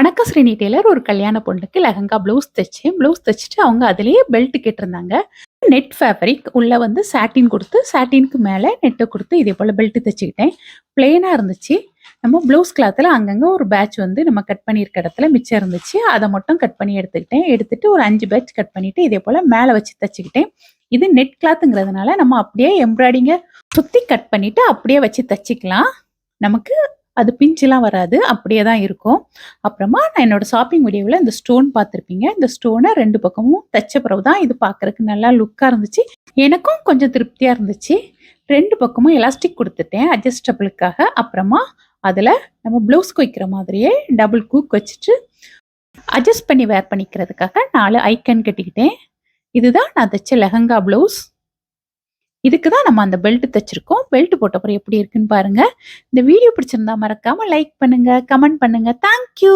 வணக்கம் ஸ்ரீனி டெய்லர். ஒரு கல்யாண பொண்ணுக்கு லெஹங்கா ப்ளவுஸ் தைச்சேன் ப்ளவுஸ் தைச்சிட்டு அவங்க அதுலேயே பெல்ட் கேட்டிருந்தாங்க. நெட் ஃபேப்ரிக் உள்ளே வந்து சாட்டின் கொடுத்து சாட்டினுக்கு மேலே நெட்டை கொடுத்து இதே போல் பெல்ட்டு தைச்சிக்கிட்டேன். பிளெயினாக இருந்துச்சு. நம்ம ப்ளவுஸ் கிளாத்தில் அங்கங்கே ஒரு பேட்ச் வந்து நம்ம கட் பண்ணியிருக்க இடத்துல மிச்சம் இருந்துச்சு. அதை மட்டும் கட் பண்ணி எடுத்துக்கிட்டேன். எடுத்துட்டு ஒரு அஞ்சு பேட்ச் கட் பண்ணிவிட்டு இதே போல் மேலே வச்சு தைச்சிக்கிட்டேன். இது நெட் கிளாத்துங்கிறதுனால நம்ம அப்படியே எம்ப்ராய்டிங்கை சுற்றி கட் பண்ணிவிட்டு அப்படியே வச்சு தைச்சிக்கலாம். நமக்கு அது பிஞ்செலாம் வராது அப்படியே தான் இருக்கும். அப்புறமா நான் என்னோட ஷாப்பிங் வீடியோவில் இந்த ஸ்டோன் பார்த்துருப்பீங்க. இந்த ஸ்டோனை ரெண்டு பக்கமும் தைச்ச பிறகு தான் இது பார்க்குறக்கு நல்லா லுக்காக இருந்துச்சு. எனக்கும் கொஞ்சம் திருப்தியாக இருந்துச்சு. ரெண்டு பக்கமும் எலாஸ்டிக் கொடுத்துட்டேன் அட்ஜஸ்டபிளுக்காக அப்புறமா அதில் நம்ம ப்ளவுஸ் வைக்கிற மாதிரியே டபுள் கூக் வச்சுட்டு அட்ஜஸ்ட் பண்ணி வேர் பண்ணிக்கிறதுக்காக நாலு ஐக்கன் கட்டிக்கிட்டேன். இதுதான் நான் தைச்ச லெஹங்கா ப்ளவுஸ் இதுக்கு தான் நம்ம அந்த பெல்ட் தைச்சிருக்கோம். பெல்ட் போட்டப்புறம் எப்படி இருக்குன்னு பாருங்க. இந்த வீடியோ பிடிச்சிருந்தா மறக்காம லைக் பண்ணுங்க கமெண்ட் பண்ணுங்க. தேங்க்யூ